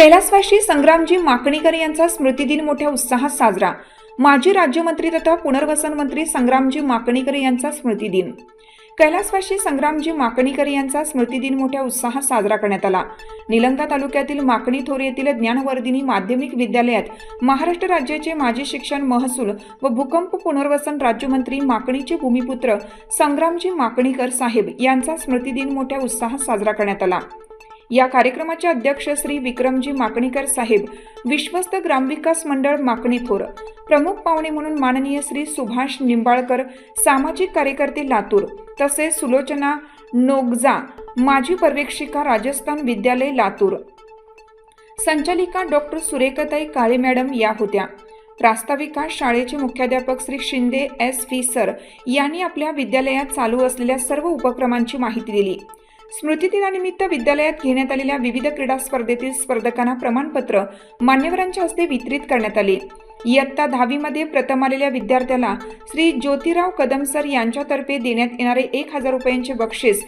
कैलासवासी संग्रामजी माकणीकर यांचा स्मृतिदिन मोठ्या उत्साहात साजरा. माजी राज्यमंत्री तथा पुनर्वसन मंत्री संग्रामजी माकणीकर यांचा स्मृतिदिन. कैलासवासी संग्रामजी माकणीकर यांचा स्मृतिदिन मोठ्या उत्साहात साजरा करण्यात आला. निलंगा तालुक्यातील माकणी थोर येथील ज्ञानवर्धिनी माध्यमिक विद्यालयात महाराष्ट्र राज्याचे माजी शिक्षण महसूल व भूकंप पुनर्वसन राज्यमंत्री माकणीचे भूमिपुत्र संग्रामजी माकणीकर साहेब यांचा स्मृतिदिन मोठ्या उत्साहात साजरा करण्यात आला. या कार्यक्रमाचे अध्यक्ष श्री विक्रमजी माकणीकर साहेब विश्वस्त ग्रामविकास मंडळ माकणीथोर प्रमुख पाहुणे म्हणून माननीय श्री सुभाष निंबाळकर सामाजिक कार्यकर्ते लातूर तसेच सुलोचना नोगजा माजी पर्यवेक्षिका राजस्थान विद्यालय लातूर. संचालिका डॉक्टर सुरेखताई काळे मॅडम या होत्या. प्रास्ताविकास शाळेचे मुख्याध्यापक Shri Shinde S V sir यांनी आपल्या विद्यालयात चालू असलेल्या सर्व उपक्रमांची माहिती दिली. स्मृतिदिनानिमित्त विद्यालयात घेण्यात आलेल्या विविध क्रीडा स्पर्धेतील स्पर्धकांना प्रमाणपत्र मान्यवरांच्या हस्ते वितरित करण्यात आले. इयत्ता दहावीमध्ये प्रथम आलेल्या विद्यार्थ्याला श्री ज्योतिराव कदम सर यांच्यातर्फे देण्यात येणारे एक हजार रुपयांचे बक्षीस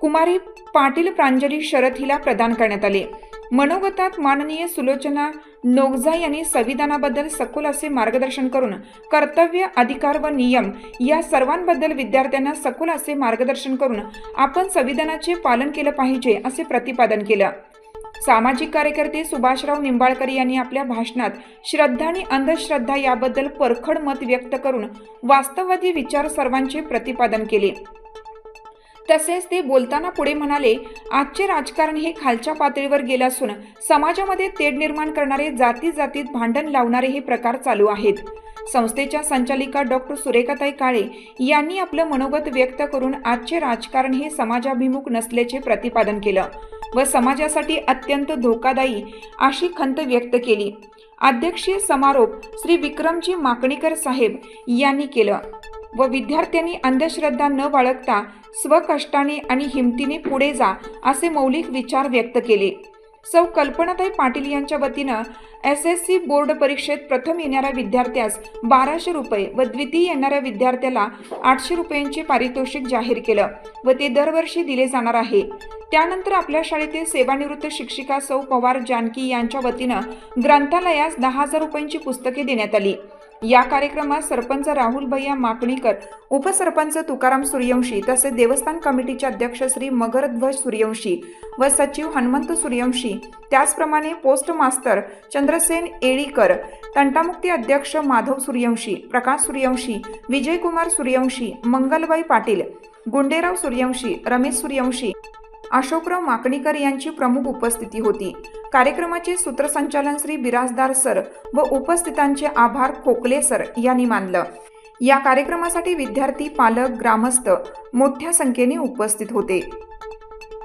कुमारी पाटील प्रांजली शरद हिला प्रदान करण्यात आले. मनोगतात माननीय सुलोचना नोगजा यांनी संविधानाबद्दल सखोल असे मार्गदर्शन करून कर्तव्य अधिकार व नियम या सर्वांबद्दल विद्यार्थ्यांना सखोल असे मार्गदर्शन करून आपण संविधानाचे पालन केलं पाहिजे असे प्रतिपादन केलं. सामाजिक कार्यकर्ते सुभाषराव निंबाळकर यांनी आपल्या भाषणात श्रद्धा आणि अंधश्रद्धा याबद्दल परखड मत व्यक्त करून वास्तववादी विचार सर्वांचे प्रतिपादन केले. तसेच ते बोलताना पुढे म्हणाले आजचे राजकारण हे खालच्या पातळीवर गेले असून समाजामध्ये तेढ निर्माण करणारे जाती जातीत भांडण लावणारे हे प्रकार चालू आहेत. संस्थेच्या संचालिका डॉक्टर सुरेखाताई काळे यांनी आपलं मनोगत व्यक्त करून आजचे राजकारण हे समाजाभिमुख नसल्याचे प्रतिपादन केलं व समाजासाठी अत्यंत धोकादायी अशी खंत व्यक्त केली. अध्यक्षीय समारोप श्री विक्रमजी माकणीकर साहेब यांनी केलं. व विद्यार्थ्यांनी अंधश्रद्धा न बाळगता स्वकष्टाने आणि हिमतीने पुढे जा असे मौलिक विचार व्यक्त केले. सौ. कल्पनाताई पाटील यांच्या वतीनं एस एस सी बोर्ड परीक्षेत प्रथम येणाऱ्या विद्यार्थ्यास बाराशे रुपये व द्वितीय येणाऱ्या विद्यार्थ्याला आठशे रुपयांचे पारितोषिक जाहीर केलं व ते दरवर्षी दिले जाणार आहे. त्यानंतर आपल्या शाळेतील सेवानिवृत्त शिक्षिका सौ पवार जानकी यांच्या वतीनं ग्रंथालयास दहा हजार रुपयांची पुस्तके देण्यात आली. या कार्यक्रमात सरपंच राहुल भैया माकणीकर उपसरपंच तुकाराम सूर्यवंशी तसेच देवस्थान कमिटीचे अध्यक्ष श्री मगरध्वज सूर्यवंशी व सचिव हनुमंत सूर्यवंशी त्याचप्रमाणे पोस्ट मास्तर चंद्रसेन एळीकर तंटामुक्ती अध्यक्ष माधव सूर्यवंशी प्रकाश सूर्यवंशी विजयकुमार सूर्यवंशी मंगलबाई पाटील गुंडेराव सूर्यवंशी रमेश सूर्यवंशी अशोकराव माकणीकर यांची प्रमुख उपस्थिती होती. कार्यक्रमाचे सूत्रसंचालन श्री बिराजदार सर व उपस्थितांचे आभार खोकले सर यांनी मानलं. या कार्यक्रमासाठी विद्यार्थी पालक ग्रामस्थ मोठ्या संख्येने उपस्थित होते.